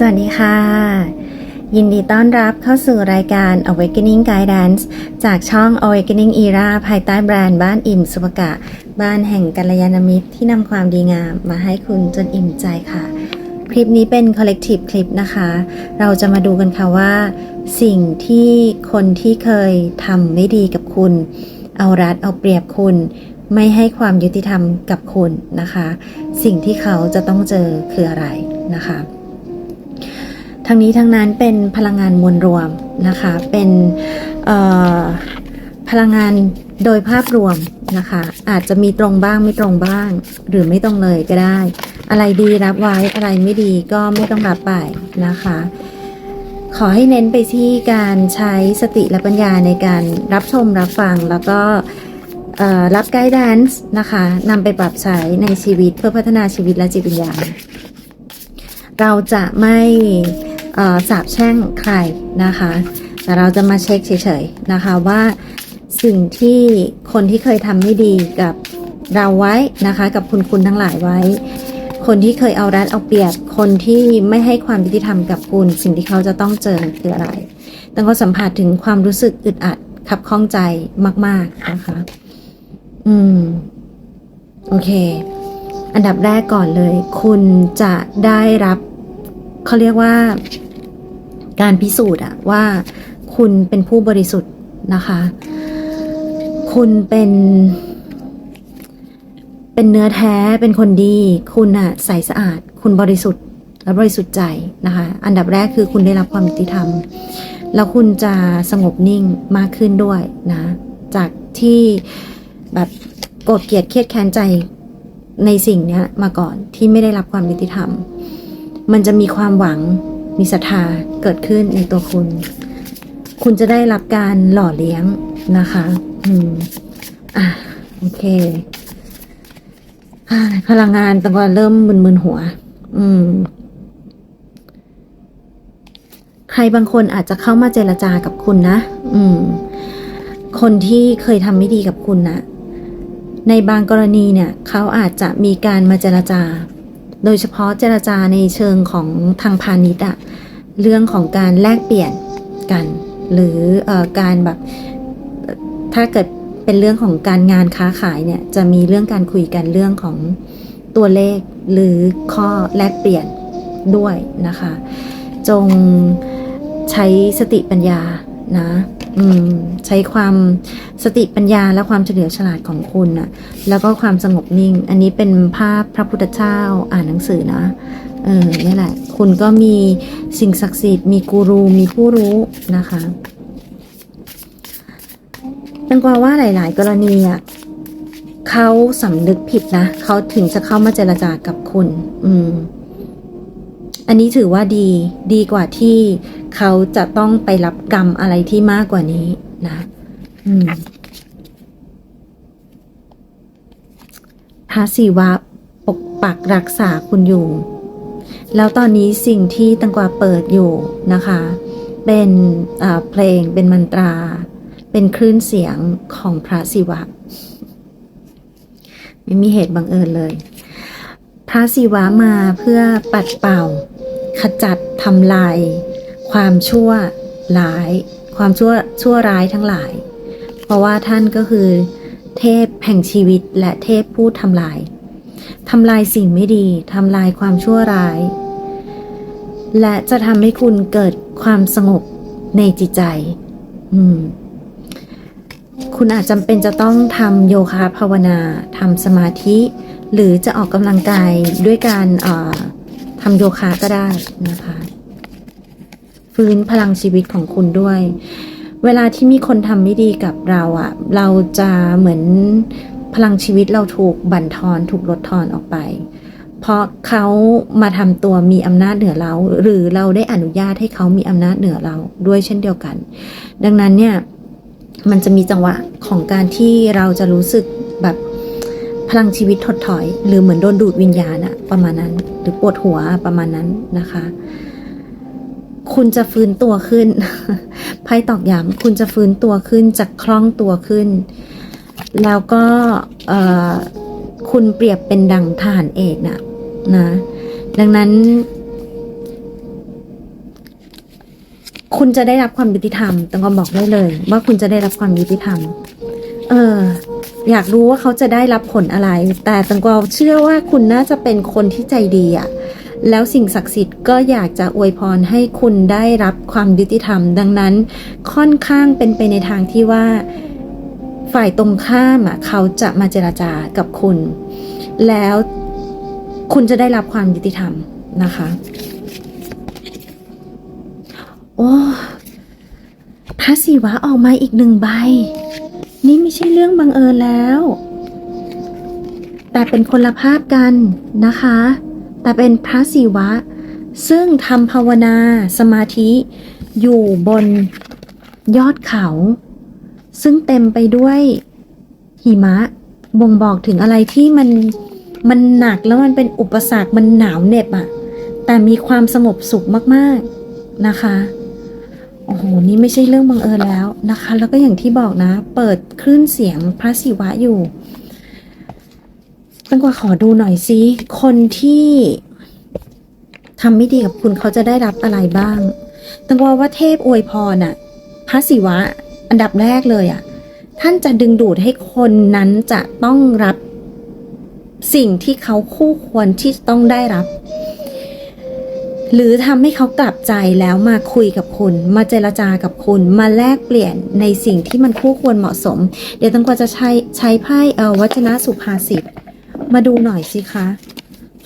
สวัสดีค่ะ ยินดีต้อนรับเข้าสู่รายการ Awakening Guidance จากช่อง Awakening Era ภายใต้แบรนด์บ้านอิ่มสุภกะ บ้านแห่งกัลยาณมิตรที่นำความดีงามมาให้คุณจนอิ่มใจค่ะ คลิปนี้เป็น collective คลิปนะคะ เราจะมาดูกันค่ะว่า สิ่งที่คนที่เคยทำไม่ดีกับคุณ เอารัดเอาเปรียบคุณไม่ให้ความยุติธรรมกับคุณนะคะ สิ่งที่เขาจะต้องเจอคืออะไรนะคะ ทั้งนี้ทั้งนั้นเป็นพลังงานมวลรวมนะคะ เป็นพลังงานโดยภาพรวมนะคะ อาจจะมีตรงบ้างไม่ตรงบ้าง หรือไม่ตรงเลยก็ได้ อะไรดีรับไว้อะไรไม่ดีก็ไม่ต้องรับไปนะคะ ขอให้เน้นไปที่การใช้สติและปัญญาในการรับชมรับฟังแล้วก็รับไกด์แดนซ์นะคะนำไปปรับใช้ในชีวิตเพื่อพัฒนาชีวิตและจิตวิญญาณเราจะไม่ สาบแช่งใครนะคะ แต่เราจะมาเช็คเฉยๆนะคะว่าสิ่งที่คนที่เคยทำไม่ดีกับเราไว้นะคะ กับคุณคุณทั้งหลายไว้ คนที่เคยเอารัดเอาเปรียบ คนที่ไม่ให้ความยุติธรรมกับคุณ สิ่งที่เขาจะต้องเจอคืออะไรต้องก็สัมผัสถึงความรู้สึกอึดอัดขับข้องใจมาก ๆนะคะ อืม โอเค อันดับแรกก่อนเลย คุณจะได้รับเขาเรียกว่า การพิสูจน์อะว่าคุณเป็นผู้บริสุทธิ์นะคะ คุณเป็น เป็นเนื้อแท้เป็นคนดี คุณอะใสสะอาด คุณบริสุทธิ์และบริสุทธิ์ใจนะคะ อันดับแรกคือคุณได้รับความยุติธรรม แล้วคุณจะสงบนิ่งมากขึ้นด้วยนะ จากที่แบบโกรธเกลียดเครียดแค้นใจในสิ่งเนี้ยมาก่อนที่ไม่ได้รับความยุติธรรม มันจะมีความหวัง มีศรัทธาเกิดขึ้นในตัวคุณ คุณจะได้รับการหล่อเลี้ยงนะคะ อืม อะ โอเคอพลังงานตะวันเริ่มมึนๆหัว อืม ใครบางคนอาจจะเข้ามาเจรจากับคุณนะ อืม คนที่เคยทำไม่ดีกับคุณนะในบางกรณีเนี่ย เขาอาจจะมีการมาเจรจา โดยเฉพาะเจรจาในเชิงของทางพาณิชย์อะเรื่องของการแลกเปลี่ยนกัน หรืออการแบบถ้าเกิดเป็นเรื่องของการงานค้าขายเนี่ยจะมีเรื่องการคุยกันเรื่องของตัวเลขหรือข้อแลกเปลี่ยนด้วยนะคะ จงใช้สติปัญญานะ ใช้ความสติปัญญาและความเฉลียวฉลาดของคุณนะแล้วก็ความสงบนิ่ง อันนี้เป็นภาพพระพุทธเจ้าอ่านหนังสือนะเออนี่แหละ คุณก็มีสิ่งศักดิ์สิทธิ์มีกูรูมีผู้รู้นะคะตังกวาว่าหลาย ๆ กรณีอะเขาสำนึกผิดนะเขาถึงจะเข้ามาเจรจากับคุณ อืม อันนี้ถือว่าดีดีกว่าที่ เขาจะต้องไปรับกรรมอะไรที่มากกว่านี้นะพระศิวะปกปักรักษาคุณอยู่ แล้วตอนนี้สิ่งที่ตังกวาเปิดอยู่นะคะ เป็นเพลงเป็นมันตรา เป็นคลื่นเสียงของพระศิวะ ไม่มีเหตุบังเอิญเลย พระศิวะมาเพื่อปัดเป่า ขจัดทำลาย ความชั่วร้าย ความชั่วชั่วร้ายทั้งหลาย เพราะว่าท่านก็คือ เทพแห่งชีวิตและเทพผู้ทำลายทำลายสิ่งไม่ดีทำลายความชั่วร้าย และจะทำให้คุณเกิดความสงบในจิตใจ อืม คุณอาจจำเป็นจะต้องทำโยคะภาวนาทำสมาธิ หรือจะออกกำลังกายด้วยการทำโยคะก็ได้นะคะ ฟื้นพลังชีวิตของคุณด้วย เวลาที่มีคนทำไม่ดีกับเราอะ่ะเราจะเหมือนพลังชีวิตเราถูกบั่นทอนถูกลดทอนออกไป เพราะเขามาทำตัวมีอำนาจเหนือเรา หรือเราได้อนุญาตให้เขามีอำนาจเหนือเราด้วยเช่นเดียวกัน ดังนั้นเนี่ยมันจะมีจังหวะของการที่เราจะรู้สึกแบบพลังชีวิตถดถอย หรือเหมือนโดนดูดวิญญาณอะประมาณนั้น หรือปวดหัวประมาณนั้นนะคะ คุณจะฟื้นตัวขึ้นไพ่ตอกย้ำคุณจะฟื้นตัวขึ้นจะคล่องตัวขึ้น แล้วก็คุณเปรียบเป็นดังทหารเอกนะนะ ดังนั้น คุณจะได้รับความยุติธรรมต้องก็บอกได้เลย ว่าคุณจะได้รับความยุติธรรม เออ อยากรู้ว่าเขาจะได้รับผลอะไร แต่ตังกวเชื่อว่าคุณน่าจะเป็นคนที่ใจดีอะ แล้วสิ่งศักดิ์สิทธิ์ก็อยากจะอวยพรให้คุณได้รับความยุติธรรม ดังนั้นค่อนข้างเป็นไปในทางที่ว่า ฝ่ายตรงข้ามเขาจะมาเจราจากับคุณ แล้วคุณจะได้รับความยุติธรรมนะคะ โอ้พระศิวะออกมาอีกหนึ่งใบ นี่ไม่ใช่เรื่องบังเอิญแล้ว แต่เป็นคนละภาพกันนะคะ แต่เป็นพระศิวะ ซึ่งทำภาวนาสมาธิอยู่บนยอดเขา ซึ่งเต็มไปด้วยหิมะบ่งบอกถึงอะไรที่มันมันหนักแล้วมันเป็นอุปสรรคมันหนาวเหน็บอะแต่มีความสงบสุขมากๆนะคะโอ้โห นี่ไม่ใช่เรื่องบังเอิญแล้วนะคะ แล้วก็อย่างที่บอกนะ เปิดคลื่นเสียงพระศิวะอยู่ ตั้งกว่าขอดูหน่อยซิ คนที่ทำไม่ดีกับคุณเขาจะได้รับอะไรบ้าง ตั้งกว่าว่าเทพอวยพรน่ะ พระศิวะ อันดับแรกเลยอะ ท่านจะดึงดูดให้คนนั้นจะต้องรับสิ่งที่เขาคู่ควรที่ต้องได้รับ หรือทำให้เขากลับใจแล้วมาคุยกับคุณ มาเจรจากับคุณ มาแลกเปลี่ยนในสิ่งที่มันคู่ควรเหมาะสม เดี๋ยวตังกว่าจะใช้ใช้ไพ่เอวัจนะสุภาษิต มาดูหน่อยสิคะ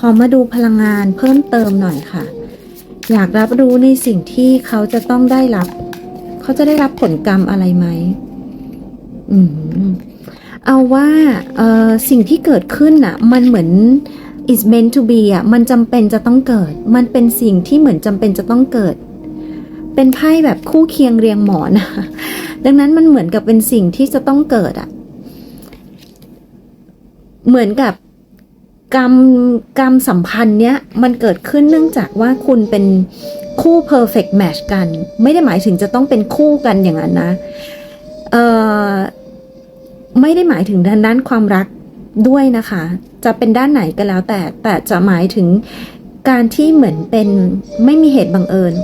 ขอมาดูพลังงานเพิ่มเติมหน่อยค่ะ อยากรับรู้ในสิ่งที่เขาจะต้องได้รับ เขาจะได้รับผลกรรมอะไรไหมอืมเอาว่าเออสิ่งที่เกิดขึ้นน่ะ มันเหมือน is meant to be อะมันจำเป็นจะต้องเกิด มันเป็นสิ่งที่เหมือนจำเป็นจะต้องเกิด เป็นไพ่แบบคู่เคียงเรียงหมอนดังนั้นมันเหมือนกับเป็นสิ่งที่จะต้องเกิดอะ เหมือนกับ กรรมกรรมสัมพันธ์เนี้ยมันเกิดขึ้นเนื่องจากว่าคุณเป็นคู่ perfect match กัน ไม่ได้หมายถึงจะต้องเป็นคู่กันอย่างนั้นนะเอ่อไม่ได้หมายถึงด้านด้านความรักด้วยนะคะ จะเป็นด้านไหนก็แล้วแต่แต่จะหมายถึงการที่เหมือนเป็นไม่มีเหตุบังเอิญ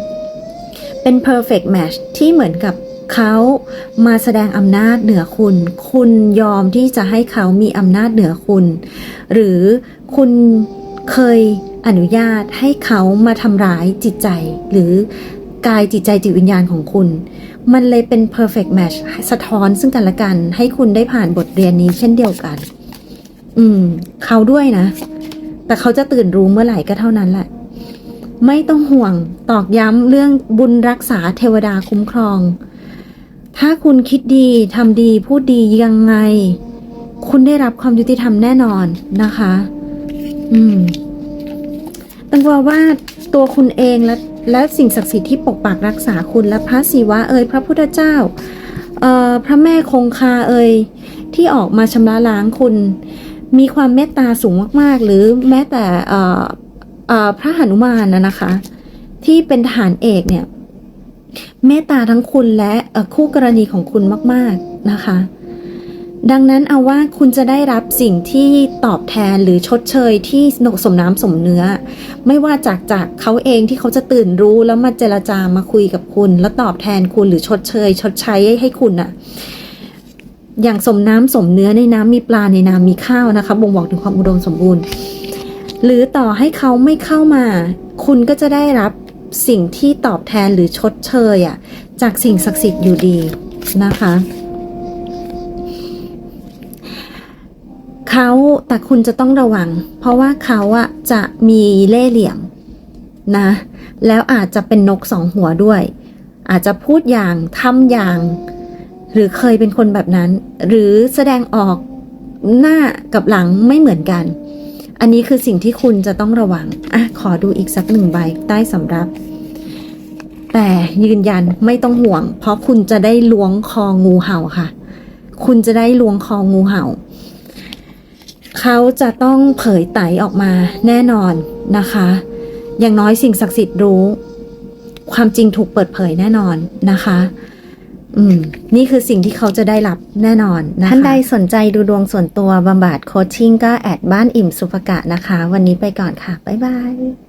เป็น perfect match ที่เหมือนกับ เขามาแสดงอำนาจเหนือคุณ คุณยอมที่จะให้เขามีอำนาจเหนือคุณ หรือคุณเคยอนุญาตให้เขามาทำร้ายจิตใจ หรือกายจิตใจจิตวิญญาณของคุณ มันเลยเป็น perfect match สะท้อนซึ่งกันและกัน ให้คุณได้ผ่านบทเรียนนี้เช่นเดียวกัน อืม เขาด้วยนะ แต่เขาจะตื่นรู้เมื่อไหร่ก็เท่านั้นแหละไม่ต้องห่วง ตอกย้ำเรื่องบุญรักษาเทวดาคุ้มครอง ถ้าคุณคิดดีทำดีพูดดียังไง คุณได้รับความยุติธรรมแน่นอนนะคะ อืมตังว่าว่าตัวคุณเองและและสิ่งศักดิ์สิทธิ์ที่ปกปักรักษาคุณและพระศิวะเอ่ยพระพุทธเจ้าเอ่อพระแม่คงคาเอ่ยที่ออกมาชำระล้างคุณ มีความเมตตาสูงมาก ๆ หรือแม้แต่เอ่อเอ่อพระหนุมานนะนะคะ ที่เป็นทหารเอกเนี่ย เมตตาทั้งคุณและคู่กรณีของคุณมาก ๆนะคะ ดังนั้นเอาว่าคุณจะได้รับสิ่งที่ตอบแทนหรือชดเชยที่นกสมน้ำสมเนื้อ ไม่ว่าจากจากเขาเองที่เขาจะตื่นรู้แล้วมาเจรจามาคุยกับคุณ แล้วตอบแทนคุณหรือชดเชย ชดใช้ให้คุณอะอย่างสมน้ำสมเนื้อในน้ำมีปลาในน้ำมีข้าวนะคะบ่งบอกถึงความอุดมสมบูรณ์ หรือต่อให้เขาไม่เข้ามา คุณก็จะได้รับ สิ่งที่ตอบแทนหรือชดเชยอะจากสิ่งศักดิ์สิทธิ์อยู่ดีนะคะเขาแต่คุณจะต้องระวัง เพราะว่าเขาอะจะมีเล่เหลี่ยมนะ แล้วอาจจะเป็นนกสองหัวด้วย อาจจะพูดอย่างทำอย่าง หรือเคยเป็นคนแบบนั้น หรือแสดงออกหน้ากับหลังไม่เหมือนกัน อันนี้คือสิ่งที่คุณจะต้องระวัง อะ ขอดูอีกสักหนึ่งใบใต้สำรับ แต่ยืนยันไม่ต้องห่วง เพราะคุณจะได้ล้วงคองูเห่าค่ะ คุณจะได้ล้วงคองูเห่า เขาจะต้องเผยไตออกมาแน่นอนนะคะ อย่างน้อยสิ่งศักดิ์สิทธิ์รู้ ความจริงถูกเปิดเผยแน่นอนนะคะ อืม นี่คือสิ่งที่เขาจะได้รับแน่นอนนะคะท่านใดสนใจดูดวงส่วนตัวบำบัดโคชชิ่งก็แอดบ้านอิ่มสุภกะนะคะ วันนี้ไปก่อนค่ะ บ๊ายบาย